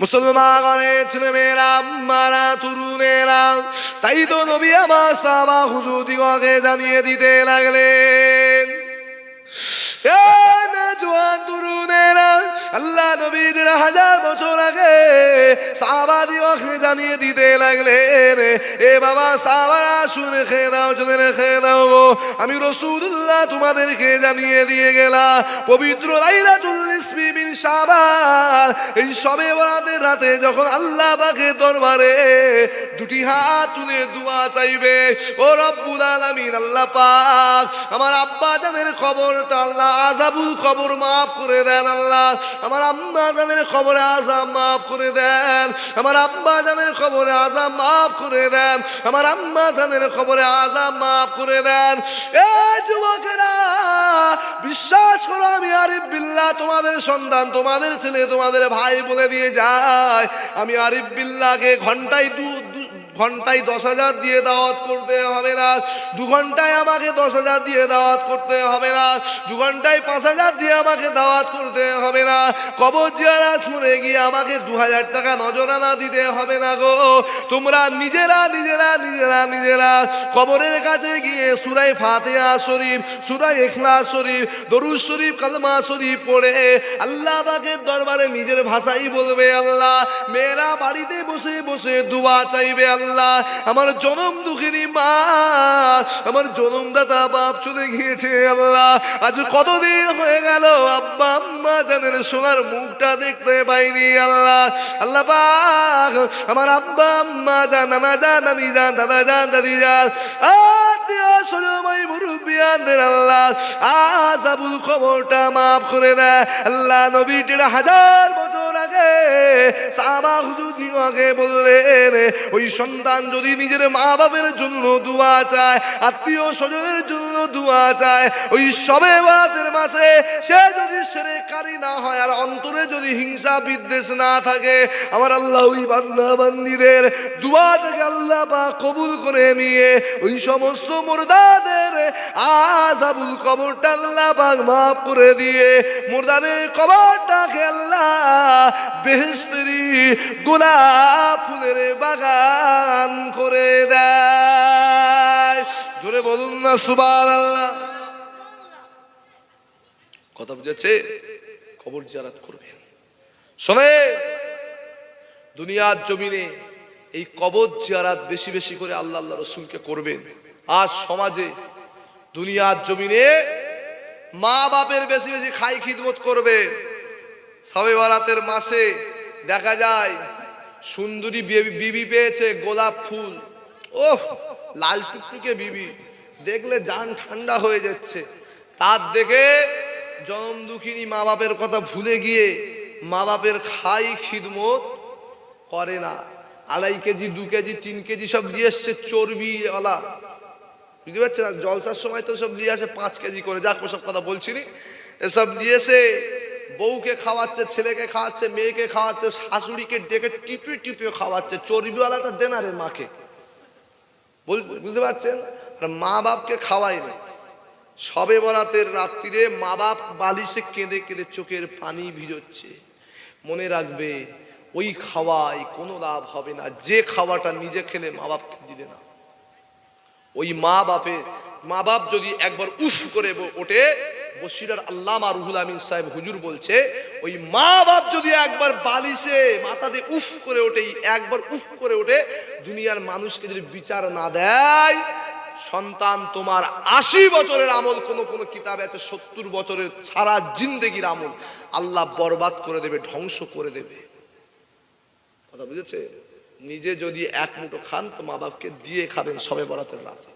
মুসলমানের ছেলেমেয়েরা মারা তরুণেরা তাই তো নবী আমার সাবা হুজুর দিগকে জানিয়ে দিতে লাগলেন। জোয়ান তরুণেরা, আল্লাহ নবীর হাজার বছর আগে সাহাবাদিওকে জানিয়ে দিতে লাগলেন, এ বাবা সাহাবারা শুনে খেয়ে দাও জেনে খেয়ে দাও গো। আমি রসুল্লাহ তোমাদেরকে জানিয়ে দিয়ে গেলাম, পবিত্র লাইলাতুল নিসফি মিন শাবান এই সবে বরাতের রাতে যখন আল্লাহ পাকের দরবারে দুটি হাত তুলে দোয়া চাইবে, ও রব্বুল আলামিন, আল্লাহ পাক, আমার আব্বা জানের খবরটা আল্লাহ আজাবুল খবর মাফ করে দেন আল্লাহ। আমার আম্মা জানের খবরে আজাব মাফ করে দেন। আমার আব্বা জানের খবরে আজাব মাফ করে দেন। আমার আম্মা জানের খবরে আজাব মাফ করে দেন। এ যুবকেরা, বিশ্বাস করো আমি আরিফ বিল্লাহ, তোমাদের সন্তান, তোমাদের ছেলে, তোমাদের ভাই বলে দিয়ে যায়। আমি আরিফ বিল্লাহকে ঘন্টায় দু দু- ঘন্টায় দশ হাজার দিয়ে দাওয়াত করতে হবে না। দু ঘন্টায় আমাকে দশ হাজার দিয়ে দাওয়াত করতে হবে না। দু ঘন্টায় পাঁচ হাজার দিয়ে আমাকে দাওয়াত করতে হবে না। কবর জিয়ারাত শুনে গিয়ে আমাকে দু হাজার টাকা নজরানা দিতে হবে না গো। তোমরা নিজেরা নিজেরা নিজেরা নিজেরা কবরের কাছে গিয়ে সুরাই ফাতেহা শরীফ সুরাই এখলাস শরীফ, দরুদ শরীফ, কালমা শরীফ পড়ে। আল্লাহ পাকের দরবারে নিজের ভাষাই বলবে আল্লাহ। মেয়েরা বাড়িতে বসে বসে দুয়া চাইবে আল্লাহ। আমার জনম দুঃখিনী মা, আমার জনমদাতা বাপ চলে গিয়েছে আল্লাহ। আজ কতদিন হয়ে গেল, আব্বা আম্মা জানেন, সোনার মুখটা দেখতে পাইনি আল্লাহ। আল্লাহ পাক, আমার আব্বা আম্মা জান নানা জান নানি জান দাদা জান দাদি স্বজনময় আল্লাহ। আজ আবুল খবরটা মাফ করে দেয়। আল্লাহ নবীটির হাজার বছর সাবা হুজুর বললেন ওই সন্তান যদি নিজের মা বাবার জন্য দোয়া চায়, আত্মীয় স্বজনের জন্য দোয়া চায়, ওই সবে মাসে সে যদি না হয় আর অন্তরে যদি হিংসা বিদ্বেষ না থাকে, আমার আল্লাহ ওই বান্দা বান্দিদের দুয়াটাকে আল্লাহ বা কবুল করে নিয়ে, ওই সমস্ত মুর্দাদের আজাবুল কবরটা আল্লাহ পাক মাফ করে দিয়ে, মুর্দাদের কবরটাকে আল্লাহ বেহেস্তেরি গোলাপ ফুলের বাগান করে দেয়। জোরে বলুন না সুবাল আল্লাহ কথা বুঝেছে? খবর জিয়ারাত করবেন। শোনে, দুনিয়ার জমিনে এই কবর জিয়ারাত বেশি বেশি করে আল্লাহ আল্লাহ রসুলকে করবেন। আজ সমাজে দুনিয়ার জমিনে মা বাপের বেশি বেশি খাই খিদমত করবে সবে বারাতের মাসে দেখা যায় সুন্দরী বেবি- পেয়েছে গোলাপ ফুল। ওহ, লাল টুকটুকে বিবি। দেখলে জান ঠান্ডা হয়ে যাচ্ছে। তার দেখে জনম দুঃখিনী মা বাপের কথা ভুলে গিয়ে মা বাপের খাই খিদমত করে না। আড়াই কেজি, দু কেজি, তিন কেজি সব দিয়ে এসছে চর্বিওয়ালা। বুঝতে পারছেন? না জলসার সময় তো সব দিয়ে আসে পাঁচ কেজি করে। যাক, ওসব কথা বলছিনি এসব নিয়ে এসে বউকে খাওয়াচ্ছে, ছেলেকে খাওয়াচ্ছে, মেয়েকে খাওয়াচ্ছে, শাশুড়িকে ডেকে টিপিয়ে টিপিয়ে খাওয়াচ্ছে, চর্বিওয়ালাটা দেন আরে মাকে বুঝ- বুঝতে পারছেন? আর মা বাপকে খাওয়াই না সবে বরাতের রাত্রিরে মা বাপ বালিশে কেঁদে কেঁদে চোখের পানি ভিজোচ্ছে। মনে রাখবে, ওই খাওয়ায় কোনো লাভ হবে না, যে খাওয়াটা নিজে খেলে মা বাপকে দিলে না। ওই মা বাপের, মা বাপ যদি একবার উফ করে ওঠে বসিরার আল্লামা রুহুল আমিন সাহেব হুজুর বলছে, ওই মা বাপ যদি একবার বালিশে মাথা দিয়ে উফ করে ওঠে একবার উফ করে ওঠে, দুনিয়ার মানুষকে যদি বিচার না দেয়, সন্তান তোমার আশি বছরের আমল, কোন কোন কিতাবে আছে সত্তর বছরের সারা জিন্দেগির আমল, আল্লাহ বরবাদ করে দেবে, ধ্বংস করে দেবে। কথা বুঝেছে? নিজে যদি এক মুঠো খান, তো মা বাপকে দিয়ে খাবেন সবে বরাতের রাতে।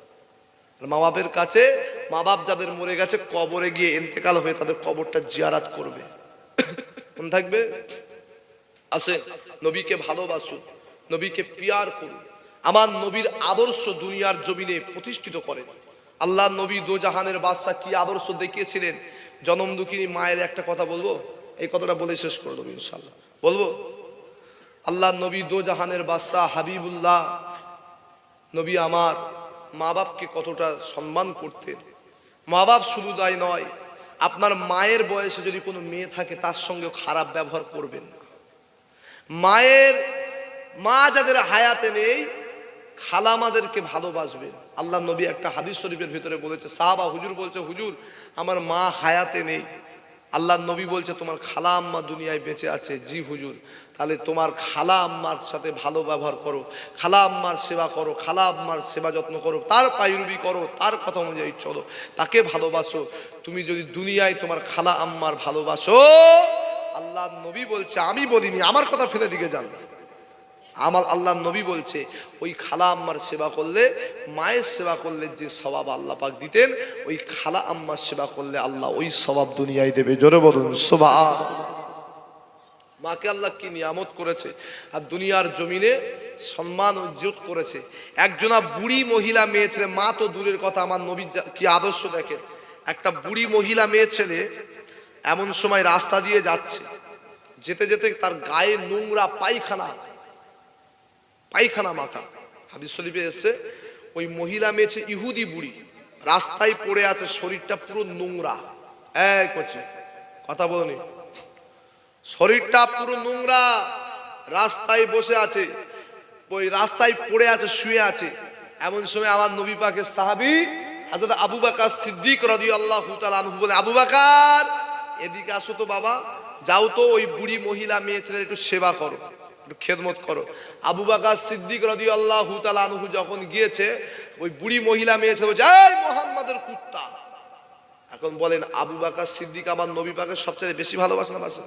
মা বাপের কাছে, মা বাপ যাদের মরে গেছে, কবরে গিয়ে এন্তেকাল হয়ে তাদের কবরটা জিয়ারাত করবে। মন থাকবে? আছে নবীকে ভালোবাসুন নবীকে পিয়ার করুন আমার নবীর আদর্শ দুনিয়ার জমিনে প্রতিষ্ঠিত করেন আল্লাহ নবী দোজাহানের বাদশা কি আদর্শ দেখিয়েছিলেন? জনম দুঃখিনী মায়ের একটা কথা বলব? এই কথাটা বলে শেষ করে দেবো ইনশাল্লাহ বলব, আল্লাহ নবী দোজাহানের বাদশাহ হাবিবুল্লাহ, নবী আমার মা বাপকে কতটা সম্মান করতেন। মা বাপ শুধু তাই নয়, আপনার মায়ের বয়সে যদি কোনো মেয়ে থাকে, তার সঙ্গে খারাপ ব্যবহার করবেন না। মায়ের, মা যাদের হায়াতে নেই, খালামাদেরকে ভালোবাসবেন। আল্লাহ নবী একটা হাদিস শরীফের ভিতরে বলেছে, সাহাবা হুজুর বলছে, হুজুর, আমার মা হায়াতে নেই। আল্লাহ নবী বলছে, তোমার খালা আম্মা দুনিয়ায় বেঁচে আছে। জি হুজুর, তাহলে তোমার খালা আম্মার সাথে ভালো ব্যবহার করো, খালা আম্মার সেবা করো, খালা আম্মার সেবা যত্ন করো, তার পায়রুবি করো, তার কথা অনুযায়ী চলো, তাকে ভালোবাসো। তুমি যদি দুনিয়ায় তোমার খালা আম্মার ভালোবাসো আল্লাহ নবী বলছে, আমি বলিনি, আমার কথা ফেলে দিকে যান। আমার আল্লাহ নবী বলছে, ওই খালা আম্মার সেবা করলে, মায়ের সেবা করলে যে স্বভাব আল্লাহ পাক দিতেন, ওই খালা আম্মার সেবা করলে আল্লাহ ওই স্বভাব দুনিয়ায় দেবে। জোরে বলুন সোভা মাকে আল্লাহ কি নিয়ামত করেছে? আর দুনিয়ার জমিনে সম্মান উজ্জত করেছে। একজনা বুড়ি মহিলা মেয়ে ছেলে, মা তো দূরের কথা, আমার নবী কি আদর্শ দেখেন? একটা বুড়ি মহিলা মেয়ে ছেলে এমন সময় রাস্তা দিয়ে যাচ্ছে। যেতে যেতে তার গায়ে নোংরা পায়খানা পায়খানা মাখা হাদিস শরীফে এসছে, ওই মহিলা মেয়েছে ইহুদি বুড়ি, রাস্তায় পড়ে আছে, শরীরটা পুরো নোংরা। এই করছে, কথা বলনি। শরীরটা পুরো নোংরা, রাস্তায় বসে আছে, ওই রাস্তায় পড়ে আছে, শুয়ে আছে। এমন সময় আমার নবী পাকের সাহাবি হাজরত আবু বাকার সিদ্দিক রদি আল্লাহ আনহু বলে, আবু বাকার, এদিকে আসো তো বাবা, যাও তো ওই বুড়ি মহিলা মেয়ে ছেলের একটু সেবা করো। খেদমত করো। আবু বাকার সিদ্দিক রদি আল্লাহ আনহু যখন গিয়েছে ওই বুড়ি মহিলা মেয়ে ছেলে এই মোহাম্মদের কুত্তা। এখন বলেন আবু বাকার সিদ্দিক আমার নবী পাকের সবচেয়ে বেশি ভালোবাসে না বাসে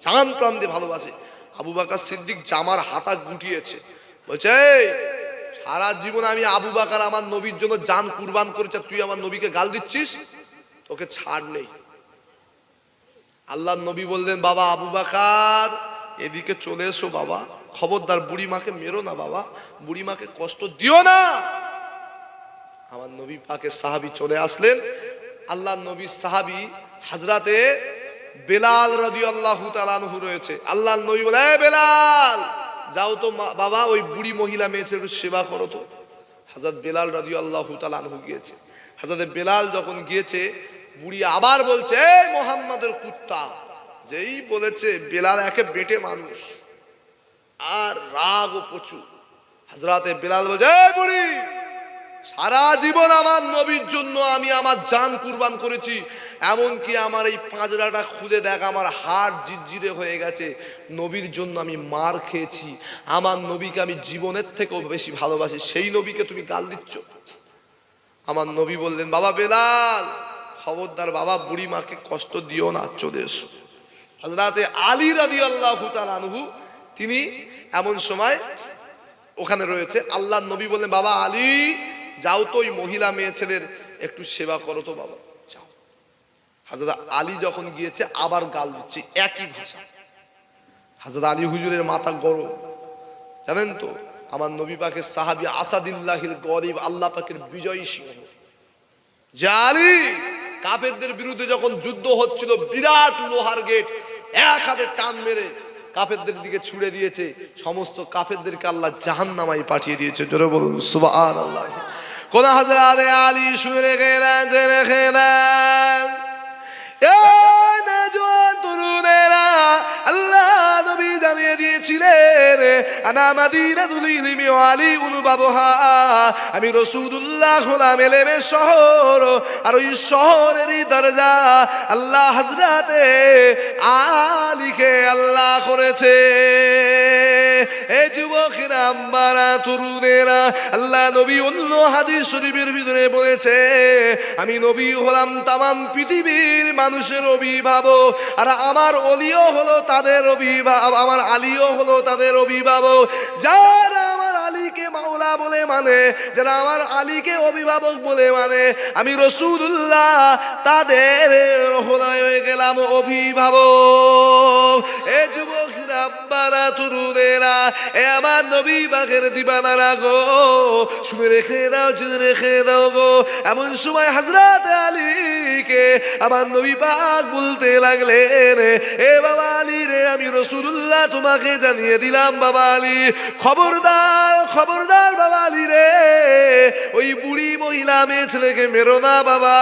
চান দিয়ে ভালোবাসে। আবু বাকার সিদ্দিক জামার হাতা গুটিয়েছে। বলছে "এই, সারা জীবন আমি আবু বাকার আমার নবীর জন্য জান কুরবান করেছে তুই আমার নবীকে গাল দিচ্ছিস? তোকে ছাড় নেই। আল্লাহ নবী বললেন বাবা আবু বাকার এদিকে চলে এসো বাবা। খবরদার বুড়ি মাকে মেরো না বাবা। বুড়ি মাকে কষ্ট দিও না। আমার নবী পাকে সাহাবি চলে আসলেন। আল্লাহ নবী সাহাবি হাজরাতে বেলাল রদি আল্লাহ তালানহু রয়েছে। আল্লাহ নবী বলে বেলাল, যাও তো বাবা, ওই বুড়ি মহিলা মেয়েছে একটু সেবা করো তো। হাজরত বেলাল রদি আল্লাহ তালানহু গিয়েছে। হাজরত বেলাল যখন গিয়েছে, বুড়ি আবার বলছে মোহাম্মদের কুত্তা যেই বলেছে, বেলাল একে বেটে মানুষ। আর রাগ ও প্রচুর। হাজরাতে বেলাল বলছে বুড়ি, সারা জীবন আমার নবীর জন্য আমি আমার জান কুরবান করেছি। এমনকি আমার এই পাঁজরাটা খুলে দেখ, আমার হাড় জিরজিরে হয়ে গেছে। নবীর জন্য আমি মার খেয়েছি। আমার নবীকে আমি জীবনের থেকেও বেশি ভালোবাসি। সেই নবীকে তুমি গাল দিচ্ছ? আমার নবী বললেন, বাবা বেলাল, খবরদার বাবা বুড়ি মাকে কষ্ট দিও না, চলে এসো। হাজরাতে আলী রাদি আল্লাহ আনহু, তিনি এমন সময় ওখানে রয়েছে আল্লাহ নবী বললেন, বাবা আলী, যাও তো ওই মহিলা মেয়ে ছেলের একটু সেবা করো তো বাবা, যাও। হাজরত আলী যখন গিয়েছে, আবার গাল দিচ্ছে, একই ভাষা। হাজরত আলী হুজুরের মাথা গরম। জানেন তো, আমার নবী পাকের সাহাবি আসাদিল্লাহিল গরিব, আল্লাহ পাকের বিজয়ী সিংহ যে আলী কাফেরদের বিরুদ্ধে যখন যুদ্ধ হচ্ছিল, বিরাট লোহার গেট, এক হাতে টান মেরে কাফেরদের দিকে ছুড়ে দিয়েছে। সমস্ত কাফেরদেরকে আল্লাহ জাহান নামাই পাঠিয়ে দিয়েছে। জোরে বলুন সুবাহ আল্লাহ কোন হাজার আলী শুনে রেখে দেন রেখে আল্লাহ নবী জানিয়ে দিয়েছিলেন, আনা আমি রাসূলুল্লাহ হলাম এলেমের শহর, আর ওই শহরেরই দরজা আল্লাহ হযরতে আলীকে আল্লাহ করেছে। নবী আমি নবী হলাম তামাম পৃথিবীর মানুষের অভিভাবক, আর আমার অলিও হলো তাদের অভিভাবক, আমার আলীও হলো তাদের অভিভাবক। যারা আমার আলীকে মাওলা বলে মানে যারা আমার আলীকে অভিভাবক বলে মানে আমি রসুল্লাহ তাদের হয়ে গেলাম অভিভাবক। এ আমার নবী বাঘের দিবানারা গো। শুনে রেখে দাও, জেনে রেখে দাও গো। এমন সময় হাজরাত আলীকে আমার নবী পাক বলতে লাগলেন, এ বাবা আলী রে, আমি রসুল্লাহ তোমাকে জানিয়ে দিলাম, বাবা আলী। খবরদার খবরদার বাবা আলী রে। ওই বুড়ি মহিলা, মেয়ে ছেলেকে মেরো না বাবা।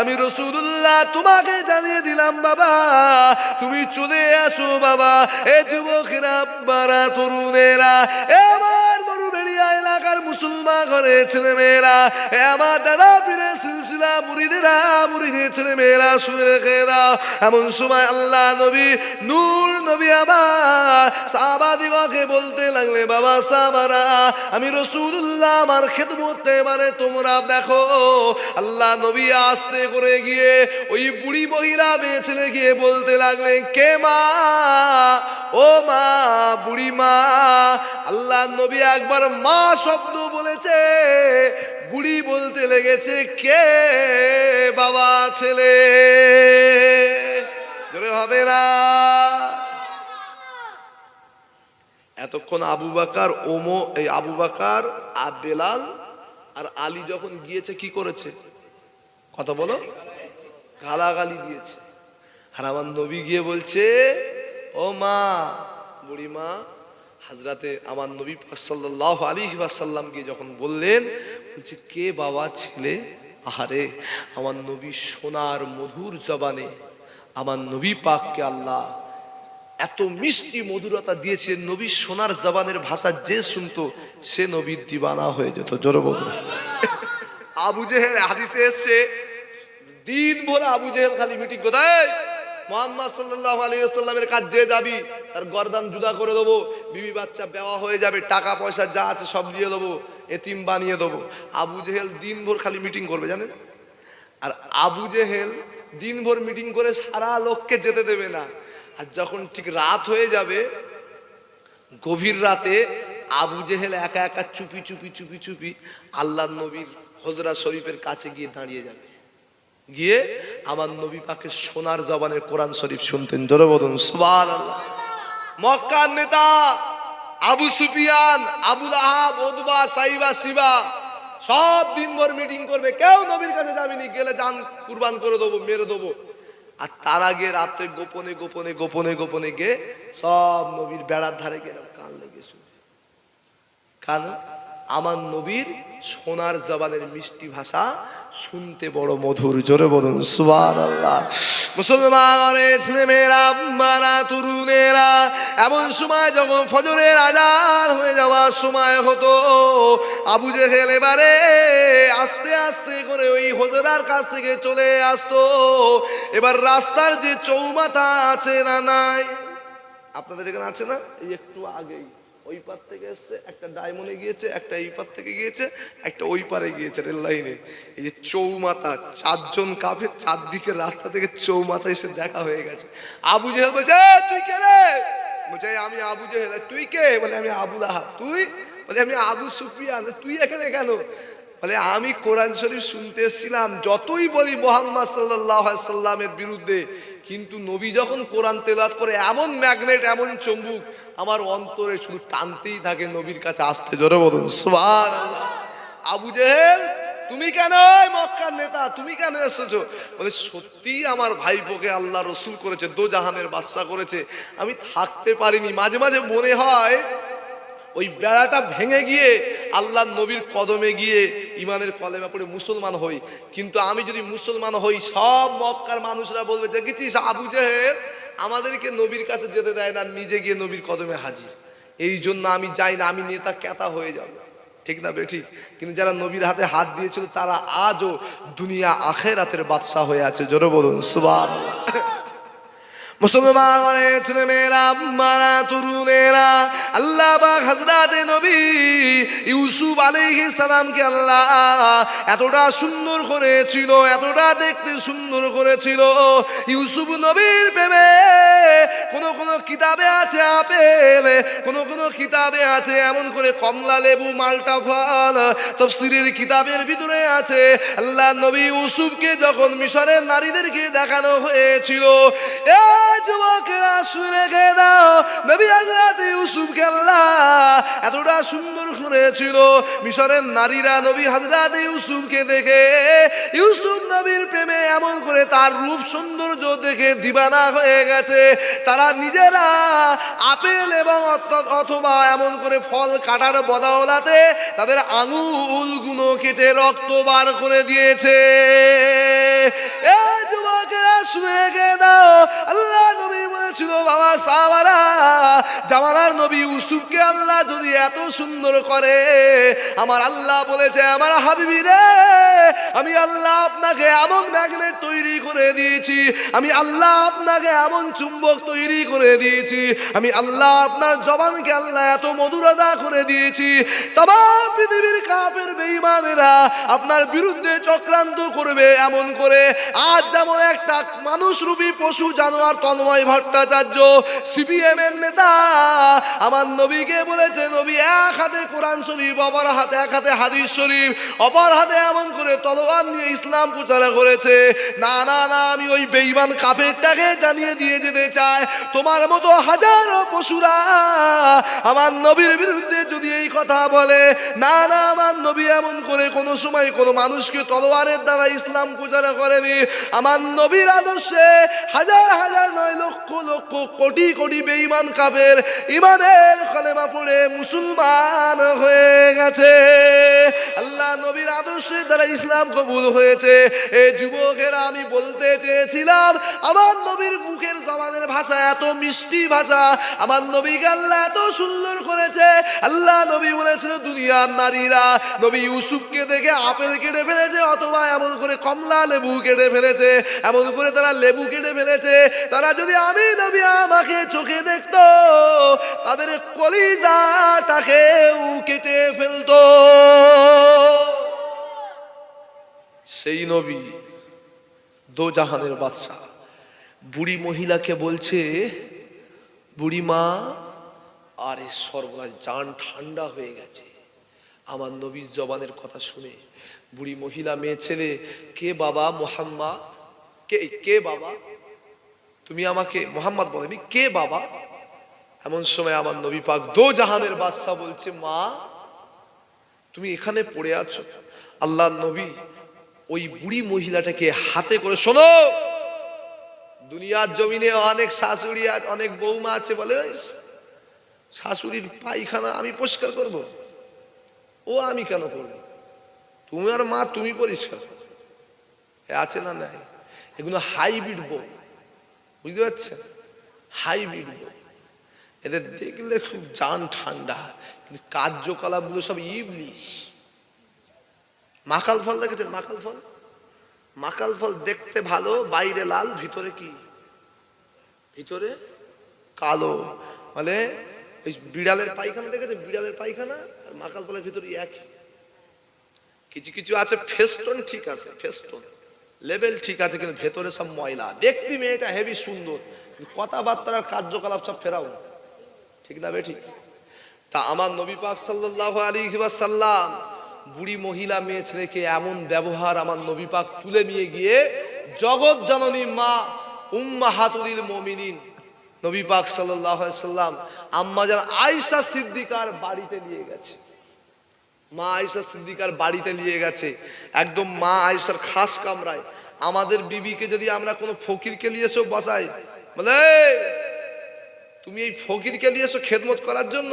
আমি রসুল্লাহ তোমাকে জানিয়ে দিলাম, বাবা। তুমি চলে আসো বাবা। এ যুব যুবকেরা, বারা তরুণেরা আমার মরুবেড়িয়া এলাকার মুসলমান ঘরে ছেলে মেয়েরা আমার দাদা পীরে সিলসিলা মুড়িদেরা মুড়িদের ছেলে মেয়েরা শুনে রেখে দাও। এমন সময় আল্লাহ নবী, নূর নবী আবার সাহাবাদিগকে বলতে লাগলে, বাবা সাহাবারা, আমি রসুল্লাহ আমার খেদমতে এবারে তোমরা দেখো। আল্লাহ নবী আস্তে করে গিয়ে ওই বুড়ি মহিলা ছেলে গিয়ে বলতে লাগলেন, কে মা? ও মা, বুড়ি মা আল্লাহ নবী একবার মা শব্দ বলেছে, বুড়ি বলতে লেগেছে, কে বাবা ছেলে? হবে না। এতক্ষণ আবু বাকার, ওমো, এই আবু বাকার বেলাল আর আলী যখন গিয়েছে, কি করেছে? কথা বলো। গালাগালি দিয়েছে। আর আমার নবী গিয়ে বলছে, ও মা বুড়ি মা হাজরাতে আমার নবী সাল্লাহ আলী সাল্লাম গিয়ে যখন বললেন, বলছে, কে বাবা ছেলে? আহারে, আমার নবী সোনার মধুর জবানে, আমার নবী পাককে আল্লাহ এত মিষ্টি মধুরতা দিয়েছে নবী সোনার জবানের ভাষা যে শুনতো, সে নবীর দিবানা হয়ে যেত, জোর বলুন। আবু জেহেল হাদিসে এসছে, দিন ভোর আবু জেহেল খালি মিটিং কোথায়? মোহাম্মদ সাল্লাহ আলিয়াল্লামের কাজ যে যাবি, তার গরদান জুদা করে দেবো, বিবি বাচ্চা বেওয়া হয়ে যাবে, টাকা পয়সা যা আছে সব দিয়ে দেবো, এতিম বানিয়ে দেবো। আবু জেহেল দিন ভোর খালি মিটিং করবে, জানেন? আর আবু জেহেল দিনভর মিটিং করে সারা লোককে যেতে দেবে না। আর যখন ঠিক রাত হয়ে যাবে, গভীর রাতে আবু জেহেল একা একা চুপি চুপি চুপি চুপি আল্লাহ নবীর হজরা শরীফের কাছে গিয়ে দাঁড়িয়ে যাবে। গিয়ে আমার নবী পাকে সোনার জবানের কোরআন শরীফ শুনতেন। জোরে বলুন মক্কার নেতা আবু সুফিয়ান, আবুল আহাব ওদবা সাইবা, শিবা, সব দিনভর মিটিং করবে। কেউ নবীর কাছে যাবেনি, গেলে যান, কুরবান করে দেবো, মেরে দেবো। আর তার আগে রাতে গোপনে গোপনে গোপনে গোপনে গিয়ে সব নবীর বেড়ার ধারে গেলাম, কান লেগে শুনে কারণ আমার নবীর সোনার জবানের মিষ্টি ভাষা শুনতে বড় মধুর। জোরে বলুন সুবান আল্লাহ মুসলমানের, ছেলেমেয়েরা, মারা, তরুণেরা, এমন সময় যখন ফজরের আজান হয়ে যাওয়ার সময় হতো, আবু জেহেল এবারে আস্তে আস্তে করে ওই হজরার কাছ থেকে চলে আসতো। এবার রাস্তার যে চৌমাথা আছে না নাই, আপনাদের এখানে আছে না? এই একটু আগেই। ওই পার থেকে এসছে, একটা ডায়মন্ডে গিয়েছে, একটা এই পার থেকে গিয়েছে, একটা ওই পারে গিয়েছে রেল লাইনে। এই যে চৌমাতা চারজন কাফের চারদিকে রাস্তা থেকে চৌমাতা এসে দেখা হয়ে গেছে। আবু জেহেল বলছে তুই কে রে? বলছে, "এই আমি আবু জেহেল। তুই কে? বলে, আমি আবু আহাব তুই? বলে, আমি আবু সুফিয়া তুই এখানে কেন? বলে আমি কোরআন শরীফ শুনতে এসেছিলাম, যতই বলি মোহাম্মদ সাল্লাহ সাল্লামের বিরুদ্ধে, কিন্তু নবী যখন কোরআন তেলাত করে, এমন ম্যাগনেট, এমন চম্বুক, আমার অন্তরে শুধু টানতেই থাকে নবীর কাছে আসতে জোরে বলুন। আবু জেহেল, তুমি কেন মক্কার নেতা? তুমি কেন এসেছ? বলে সত্যি আমার ভাইপোকে আল্লাহ রসুল করেছে দো জাহানের বাদশা করেছে। আমি থাকতে পারিনি। মাঝে মাঝে মনে হয় ওই বেড়াটা ভেঙে গিয়ে আল্লাহ নবীর কদমে গিয়ে ইমানের কলেমা পড়ে মুসলমান হই। কিন্তু আমি যদি মুসলমান হই, সব মক্কার মানুষরা বলবে, দেখেছিস আবু জেহেল? আমাদেরকে নবীর কাছে যেতে দেয় না, নিজে গিয়ে নবীর কদমে হাজির। এই জন্য আমি যাই না, আমি নেতা কেতা হয়ে যাব। ঠিক না বেঠিক কিন্তু যারা নবীর হাতে হাত দিয়েছিল, তারা আজও দুনিয়া আখেরাতের বাদশাহ হয়ে আছে। জোরে বলুন সুবাহ মুসলমানের ছেলে মেয়েরা মারা তরুণেরা, আল্লাহ বা হাজরাতে নবী ইউসুফ আলাইহিস সালামকে আল্লাহ এতটা সুন্দর করেছিল, এতটা দেখতে সুন্দর করেছিল। ইউসুফ নবীর প্রেমে কোন কোন কিতাবে আছে আপেল, কোন কোন কিতাবে আছে এমন করে কমলা লেবু, মালটা ফল, তফসিরের কিতাবের ভিতরে আছে। আল্লাহ নবী ইউসুফকে যখন মিশরের নারীদেরকে দেখানো হয়েছিল, এ যুবকেরা শুনে রেখে দাও। নবী হযরত ইউসুফকে আল্লাহ এতটা সুন্দর করেছিল। মিশরের নারীরা নবী হযরত ইউসুফকে দেখে, ইউসুফ নবীর প্রেমে এমন করে তার রূপ সৌন্দর্য দেখে দিবানা হয়ে গেছে। তারা নিজেরা আপেল এবং অথবা এমন করে ফল কাটার বদাওলাতে তাদের আঙুলগুলো কেটে রক্ত বার করে দিয়েছে। এ যুবকেরা শুনে দাও। আল্লাহ নবী বলেছিল, বাবা সাহাবারা, জামানার নবী ইউসুফকে আল্লাহ যদি এত সুন্দর করে, আমার আল্লাহ বলেছে, আমার হাবিবি রে আমি আল্লাহ আপনাকে এমন ম্যাগনেট তৈরি করে দিয়েছি, আমি আল্লাহ আপনাকে এমন চুম্বক তৈরি করে দিয়েছি, আমি আল্লাহ আপনার জবানকে আল্লাহ এত মধুরতা করে দিয়েছি। পৃথিবীর কাপের বেঈমানেরা আপনার বিরুদ্ধে চক্রান্ত করবে এমন করে, আজ যেমন একটা মানুষরূপী পশু জানোয়ার তন্ময় ভট্টাচার্য সিপিএম এর নেতা। আমার নবীকে বলেছে, নবী, এক হাতে কোরআন শরীফ, অপর হাতে এক হাতে হাদিস শরীফ, অপর হাতে এমন করে তলোয়ার নিয়ে ইসলাম প্রচার করেছে। না না না, আমি ওই বেঈমান কাফেরটাকে জানিয়ে দিয়ে যেতে চাই। তোমার মতো হাজারো পশুরা আমার নবীর বিরুদ্ধে যদি এই কথা বলে, না না, আমার নবী এমন করে কোনো সময় কোনো মানুষকে তলোয়ারের দ্বারা ইসলাম প্রচার করেনি। আমার নবীর আদর্শে হাজার হাজার নয় লক্ষ লক্ষ কোটি কোটি বেঈমান কাবের ইমানের কলেমা পড়ে মুসলমান হয়ে গেছে। আল্লাহ নবীর আদর্শের দ্বারা ইসলাম কবুল হয়েছে। এই যুবকেরা, আমি বলতে চেয়েছিলাম, আমার নবীর মুখের জবানের ভাষা এত মিষ্টি ভাষা, আমার নবীকে আল্লাহ এত সুন্দর করেছে। আল্লাহ নবী বলেছিল, দুনিয়ার নারীরা নবী ইউসুফকে দেখে আপেল কেটে ফেলেছে, অথবা এমন করে কমলা লেবু কেটে ফেলেছে, এমন করে তারা লেবু কেটে ফেলেছে, তারা যদি আমি নবী আমাকে চোখে দেখতো, তাদের কলিজাটাকেও কেটে ফেলতো। সেই নবী দো জাহানের বাদশাহ, বুড়ি মহিলাকে বলছে বুড়ি মা আরে সর্বনাশ, জান ঠান্ডা হয়ে গেছে। আমার নবীর জবানের কথা শুনে বুড়ি মহিলা মেয়ে ছেলে, কে বাবা মোহাম্মদ? কে কে বাবা? তুমি আমাকে মোহাম্মদ বলে আমি কে বাবা? এমন সময় আমার নবী পাক দো জাহানের বাদশাহ বলছে, মা, তুমি এখানে পড়ে আছো। আল্লাহ নবী ওই বুড়ি মহিলাটাকে হাতে করে, শোনো, দুনিয়ার জমিনে অনেক শাশুড়ি আছে, অনেক বৌমা আছে, বলে শাশুড়ির পায়খানা আমি পরিষ্কার করব। ও আমি কেন করব? তুমি আর মা, তুমি পরিষ্কার আছে না নাই? এগুলো হাইব্রিড বউ। বুঝতে পারছেন? হাইব্রিড বউ এদের দেখলে খুব জান ঠান্ডা, কিন্তু কার্যকলাপগুলো সব ইবলিশ। মাকাল ফল দেখেছেন? মাকাল ফল? মাকাল ফল দেখতে ভালো, বাইরে লাল, ভিতরে কি? ভিতরে কালো। মানে ওই বিড়ালের পায়খানা দেখেছে বিড়ালের পায়খানা আর মাকাল ফলের ভিতরে একই। কিছু কিছু আছে, ফেস্টন ঠিক আছে, ফেস্টন। লেভেল ঠিক আছে, কিন্তু ভেতরে সব ময়লা। দেখতে মেয়েটা হেভি সুন্দর কথাবার্তার কার্যকলাপ সব ফেরাও ঠিক না বে, ঠিক? তা আমার নবী পাক সাল্লাল্লাহু আলাইহি সাল্লাম বুড়ি মহিলা মেয়ে ছেলেকে এমন ব্যবহার আমার নবী পাক তুলে নিয়ে গিয়ে জগৎ জননী মা উম্মাহাতুল মুমিনিন নবী পাক আলাইহি সাল্লাম আম্মা যেন আয়েশা সিদ্দিকার বাড়িতে নিয়ে গেছে। মা আয়েশা সিদ্দিকার বাড়িতে নিয়ে গেছে। একদম মা আয়েশার খাস কামরায়। আমাদের বিবিকে যদি আমরা কোনো ফকিরকে নিয়ে এসো বসাই বলে তুমি এই ফকিরকে নিয়ে এসো খেদমত করার জন্য?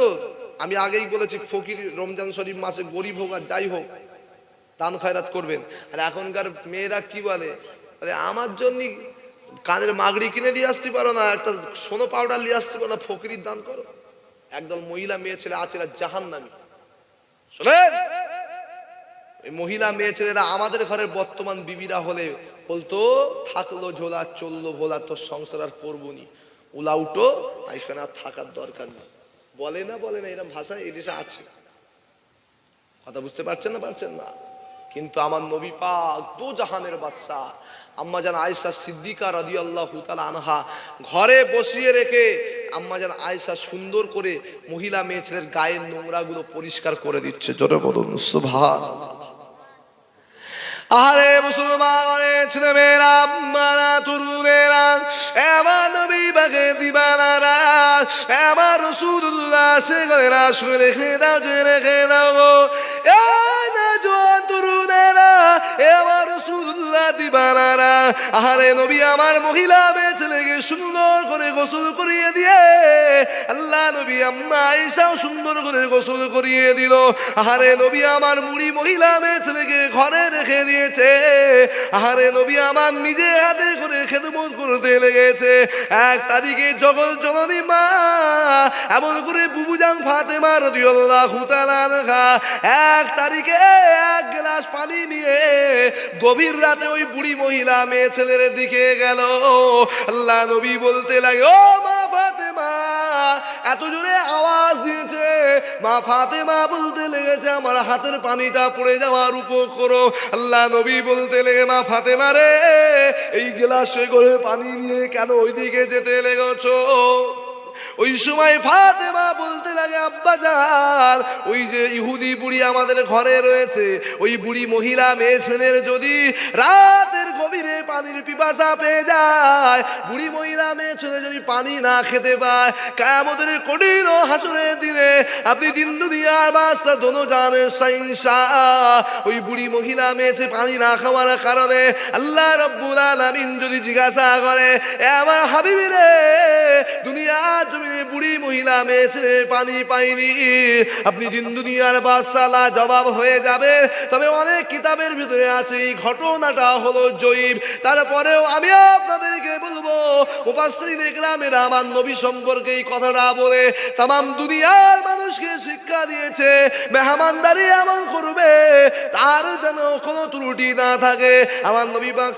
আমি আগেই বলেছি, ফকির রমজান শরীফ মাসে গরিব হোক আর যাই হোক, দান খয়রাত করবেন। আর এখনকার মেয়েরা কি বলে? বলে, আমার জন্য কানের মাগড়ি কিনে নিয়ে আসতে পারো না, একটা সোনো পাউডার নিয়ে আসতে পারো না ফকিরির দান করো। একদল মহিলা মেয়ে ছেলে আছে জাহান নামি শোনেন মহিলা মেয়ে ছেলেরা আমাদের ঘরের বর্তমান বিবিরা হলে বলতো, থাকল ঝোলা, চলল ভোলা, তোর সংসার আর করব নি। উলা উঠো আর থাকার দরকার নেই। বলে না বলে না এরকম ভাষা এই দেশে আছে। কথা বুঝতে পারছেন না পারছেন না? কিন্তু আমার নবী পাক দু জাহানের বাদশাহ। আম্মা জান আয়েশা সিদ্দিকা রাদিয়াল্লাহু তাআলা আনহা ঘরে বসিয়ে রেখে আম্মা জান আয়েশা সুন্দর করে মহিলা মেয়ে ছেলের গায়ের নোংরাগুলো পরিষ্কার করে দিচ্ছে। জোরে বলুন, সুবহানাল্লাহ। আরে মুসলমানের ছেলে মেয়েরা, মারা তরুণেরা এবার নবী বাগে দিবানারা এবার রসুল্লাহ সে গলেরা শুনে রেখে দাও, যে রেখে দাও গো। জোয়ান তরুণেরা, এ আমার রসুল্লাহ দিবানারা। আহারে নবী, আমার মহিলা মেয়ে ছেলেকে সুন্দর করে গোসল করিয়ে দিয়ে, আল্লাহ নবী আম্মা আয়েশাও সুন্দর করে গোসল করিয়ে দিল। আহারে নবী, আমার মুড়ি মহিলা মেয়ে ছেলেকে ঘরে রেখে দিয়েছে আহারে নবী, আমার নিজে হাতে করে খেদমত করতে লেগেছে। এক তারিখে জগৎ জননী মা, এমন করে বুবুজান ফাতেমা রদিয়াল্লাহু তাআলা আনহা, এক তারিখে এক গ্লাস পানি নিয়ে গভীর রাতে ওই বুড়ি মহিলা, মেয়ে ছেলের দিকে গেল। আল্লাহ নবী বলতে লাগে, ও মা ফাতেমা, এত জোরে আওয়াজ দিয়েছে। মা ফাতেমা বলতে লেগেছে, আমার হাতের পানিটা পড়ে যাওয়ার উপর করো। আল্লাহ নবী বলতে লেগে, মা ফাতেমা রে, এই গ্লাসে করে পানি নিয়ে কেন ওইদিকে যেতে লেগেছো? ওই সময় ফাতেমা বলতে লাগে, আব্বা যান, ওই যে ইহুদি বুড়ি আমাদের ঘরে রয়েছে, ওই বুড়ি মহিলা মেয়ে ছেলের যদি রাতের গভীরে পানির পিপাসা পেয়ে যায়, বুড়ি মহিলা মেয়ে ছেলে যদি পানি না খেতে পায়, কায়ামতের কঠিন হাসনের দিনে আপনি দিন দুনিয়ার বাচ্চা দোনো জানে সাইসা ওই বুড়ি মহিলা মেয়েছে পানি না খাওয়ার কারণে আল্লাহ রব্বুল আলামিন যদি জিজ্ঞাসা করে, এ আমার হাবিবি রে দুনিয়ার জমিনে বুড়ি মহিলা পানি আপনি বাদশালা জবাব হয়ে যাবে। তবে অনেক কিতাবের ভিতরে আছে, এই ঘটনাটা হলো জয়ীব। তারপরেও আমি আপনাদেরকে বলব, মুফাসসিরিন ইকরামের আমার নবী সম্পর্কে এই কথাটা বলে দুনিয়ার মানুষকে শিক্ষা দিয়েছে, মেহমানদারি এমন করবে, তার যেন কোনো ত্রুটি না থাকে। আমার নবী পাক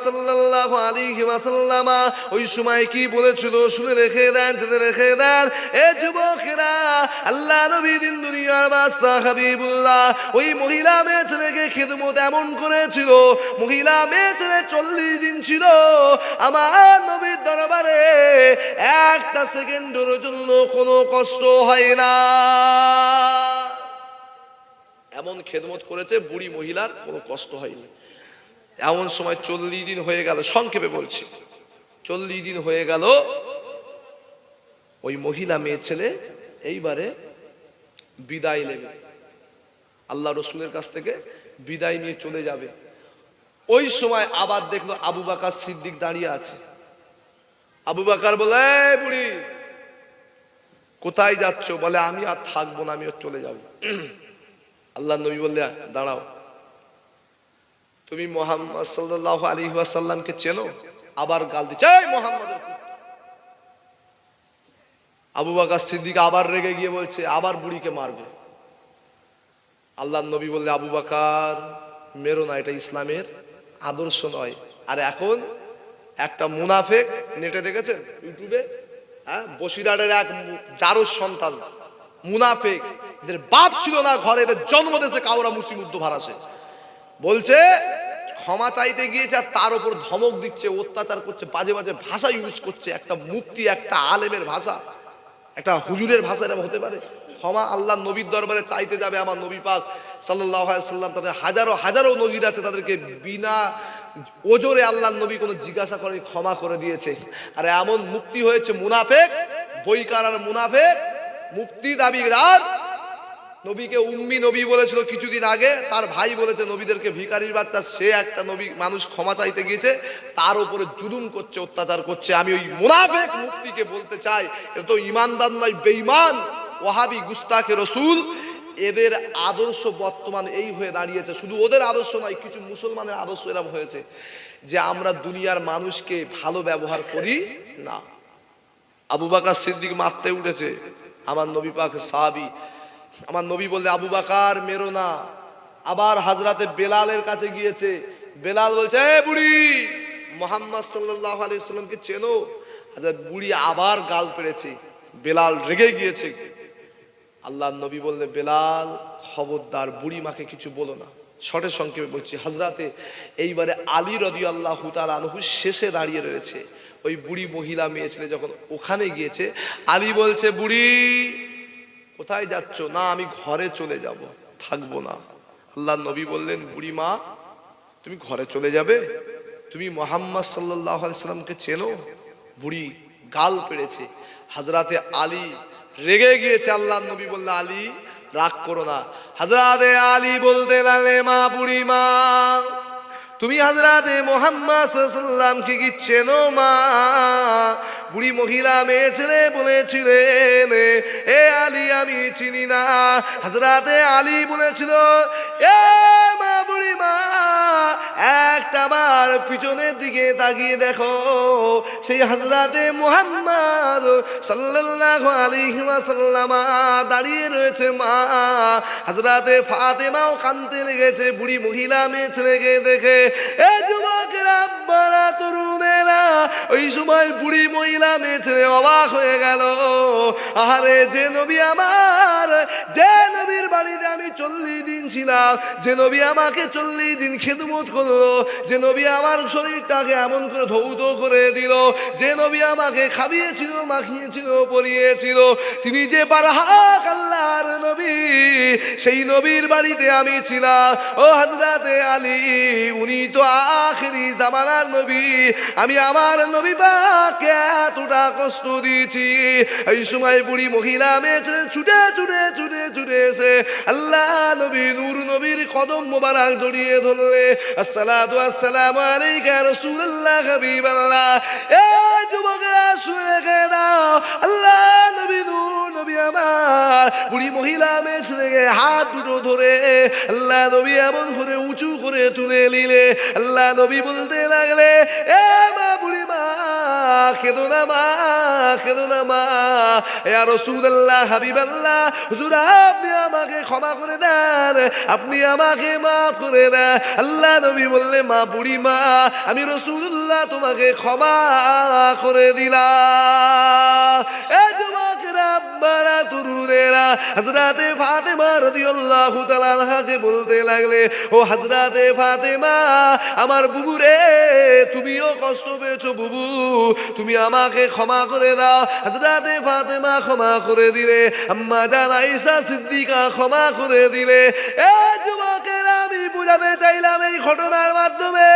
আলাইহি ওয়াসাল্লামা ওই সময় কি বলেছিল, শুনে রেখে দেন, জেনে রেখে দেন এ যুবকেরা, আল্লাহ নবী দিন দুনিয়ার বাদশাহ হাবিবুল্লাহ, ওই মহিলা মেয়ে ছেলেকে খেদমত এমন করেছিল, মহিলা মেয়ে ছেলে চল্লিশ দিন ছিল, আমার নবীর দরবারে একটা সেকেন্ডের জন্য কোনো কষ্ট হয় না। এমন খেদমত করেছে বুড়ি মহিলার, কোনো কষ্ট হয়নি। এমন সময় চল্লিশ দিন হয়ে গেল, সংক্ষেপে বলছি, চল্লিশ দিন হয়ে গেল ওই মহিলা মেয়ে ছেলে এইবারে বিদায় নেবে। আল্লাহ রসুলের কাছ থেকে বিদায় নিয়ে চলে যাবে। ওই সময় আবার দেখল আবু বাকার সিদ্দিক দাঁড়িয়ে আছে। আবু বাকার বলে বুড়ি, কোথায় যাচ্ছ? বলে, আমি আর থাকব না, আমি চলে যাব। আল্লাহ নবী বললে, দাঁড়াও, তুমি মোহাম্মদ সাল্লাহ আলী ওয়াসাল্লামকে চেনো? আবার গাল দিচ্ছে, "এই মোহাম্মদের পুত্র।" আবু বাকার সিদ্দিক আবার রেগে গিয়ে বলছে, আবার বুড়িকে মারবে। আল্লাহ নবী বললে, আবু বাকার, মেরো না, এটা ইসলামের আদর্শ নয়। আর এখন একটা মুনাফেক, নেটে দেখেছেন? ইউটিউবে হ্যাঁ বসিরাটের এক জারোর সন্তান, মুনাফেক, এদের বাপ ছিল না ঘরে, এদের জন্ম দেশে কাউরা মুসলিম উর্দু ভারাসে বলছে, ক্ষমা চাইতে গিয়েছে আর তার উপর ধমক দিচ্ছে, অত্যাচার করছে, বাজে বাজে ভাষা ইউজ করছে, একটা মুক্তি, একটা আলেমের ভাষা। একটা হুজুরের ভাষা এরকম হতে পারে? ক্ষমা আল্লাহ নবীর দরবারে চাইতে যাবে আমার নবী পাক সাল্লাহ সাল্লাম, তাদের হাজারো হাজারো নজির আছে তাদেরকে বিনা ওজোরে আল্লাহ নবী কোনো জিজ্ঞাসা করে, ক্ষমা করে দিয়েছে। আর এমন মুক্তি হয়েছে মুনাফেক, বইকার আর মুনাফেক মুক্তি দাবিদার নবীকে উম্মি নবী বলেছিল কিছুদিন আগে, তার ভাই বলেছে, নবীদেরকে ভিখারির বাচ্চা, সে একটা নবী, মানুষ ক্ষমা চাইতে গিয়েছে, তার উপরে জুলুম করছে, অত্যাচার করছে। আমি ওই মুনাফেক মুক্তিকে বলতে চাই, এটা তো ইমানদার নয়, বেঈমান ওহাবি গুস্তাকে রসুল। এদের আদর্শ বর্তমান এই হয়ে দাঁড়িয়েছে। শুধু ওদের আদর্শ নয়, কিছু মুসলমানের আদর্শ এরম হয়েছে যে আমরা দুনিয়ার মানুষকে ভালো ব্যবহার করি না। আবু বাকার সিদ্দিক মারতে উঠেছে, আমার নবী পাক সাহাবি আমার নবী বললে, আবু বাকার, মেরো না। আবার হাজরাতে বেলালের কাছে গিয়েছে। বেলাল বলছে, "এ বুড়ি, মোহাম্মদ সাল্লাহ সাল্লামকে চেনো? আচ্ছা বুড়ি আবার গাল পেরেছে বেলাল রেগে গিয়েছে। আল্লাহ নবী বললে, বেলাল, খবরদার, বুড়ি মাকে কিছু বলো না। শর্টে সংক্ষেপে বলছি, হাজরাতে এইবারে আলী রদি আল্লাহ আনহু শেষে দাঁড়িয়ে রয়েছে। ওই বুড়ি মহিলা মেয়ে ছেলে যখন ওখানে গিয়েছে, আলী বলছে, বুড়ি কোথায় যাচ্ছ? না, আমি ঘরে চলে যাব। থাকব না। আল্লাহ নবী বললেন বুড়ি মা তুমি ঘরে চলে যাবে? তুমি মোহাম্মদ সাল্লাহ সাল্লামকে চেনো? বুড়ি গাল পেড়েছে। হাজরাতে আলী রেগে গিয়েছে। আল্লাহ নবী বললে, আলী, রাগ করো না। হাজরাতে আলী বলতে লাগলে, মা বুড়ি মা তুমি হাজরাতে মোহাম্মদ সাল্লামকে কি চেনো মা? বুড়ি মহিলা, মেয়ে, ছেলে বলেছিলেন, এ আলী, আমি চিনি না। হাজরাতে আলী বলেছিল, এ মা বুড়ি মা, একটা বার পিছনের দিকে তাকিয়ে দেখো। সেই হাজরাতে মোহাম্মদ সাল্লাল্লাহু আলাইহি ওয়াসাল্লাম, দাঁড়িয়ে রয়েছে মা। ফাতেমাও বুড়ি মহিলা মেয়ে ছেলেকে দেখে, এ তরুণেরা ওই সময় বুড়ি মহিলা মেয়ে ছেলে অবাক হয়ে গেল যে নবী আমার, যে নবীর বাড়িতে আমি চল্লিশ দিন ছিলাম, যে নবী আমাকে চল্লিশ দিন খেদমত করল, যে নবী আমার শরীরটাকে এমন করে ধৌত করে দিল, যে নবী আমাকে খাবিয়েছিল মাখিয়েছিল পরিয়েছিল। তিনি যে বারহাক আল্লাহর নবী, সেই নবীর বাড়িতে আমি ছিলাম। ও হাজরাতে আলী, উনি তো আখেরি জামানার নবী। আমি আমার নবী পাকে এতটা কষ্ট দিয়েছি। এই সময় বুড়ি মহিলা মেয়ে ছেলে ছুটে ছুটে ছুটে ছুটে এসে আল্লাহ নবী, নূর নবীর কদম মোবারক জড়িয়ে ধরলে। আসসালাতু আসসালামু আলাইকা রাসূলুল্লাহ হাবিবাল্লাহ। এ যুবকেরা শুনে দাও। আল্লাহ, নবী নূর, নবী আমার। বুড়ি মহিলা মেয়ে ছেলেকে হাত দুটো ধরে আল্লাহ, নবী এমন করে উঁচু করে তুলে নিলে। আল্লাহ, নবী বলতে লাগলে, এ মা বুড়ি মা আমাকে ক্ষমা করে দেন, আপনি আমাকে করে আল্লাহ নবী বললে, মা বুড়ি মা, আমি রসুল্লাহ তোমাকে ক্ষমা করে দিলাম। তরুণেরা হজরাতে ফাতেমা রাদিয়াল্লাহু তাআলা বলতে লাগলে, ও হজরাতে ফাতেমা, আমার তুমিও কষ্ট পেয়েছ বুবু, তুমি আমাকে ক্ষমা করে দাও। হজরাতে ফাতেমা ক্ষমা করে দিলে, আম্মা সিদ্দিকা ক্ষমা করে দিলে, এ বুঝাতে চাইলাম এই ঘটনার মাধ্যমে।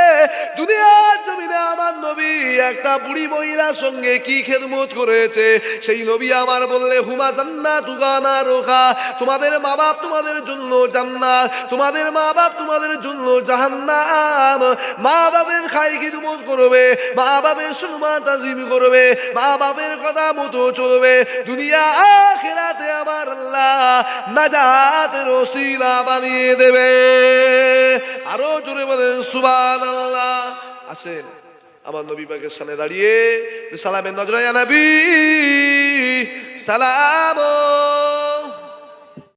দুনিয়ার জমিনে আমার নবী একটা বুড়ি মহিলার সঙ্গে কি খেদমত করেছে? সেই নবী আমার বললে, হুমা জান্না তুগানা রোখা তোমাদের মা বাপ তোমাদের জন্য জান্নাত। তোমাদের মা বাপ তোমাদের জন্য জাহান্নাম। মা বাপের খাই খেদমত করবে। মা বাপের সম্মান তাজিম করবে। মা বাপের কথা মতো চলবে। দুনিয়া আখেরাতে আমার আল্লাহ নাজাতের ওসিলা বানিয়ে দেবে। আরও জোরে বলেন সুবাদ আল্লাহ আসেন আমার নবী পাকের সামনে দাঁড়িয়ে, সালামের নজরায় নবী, সালাম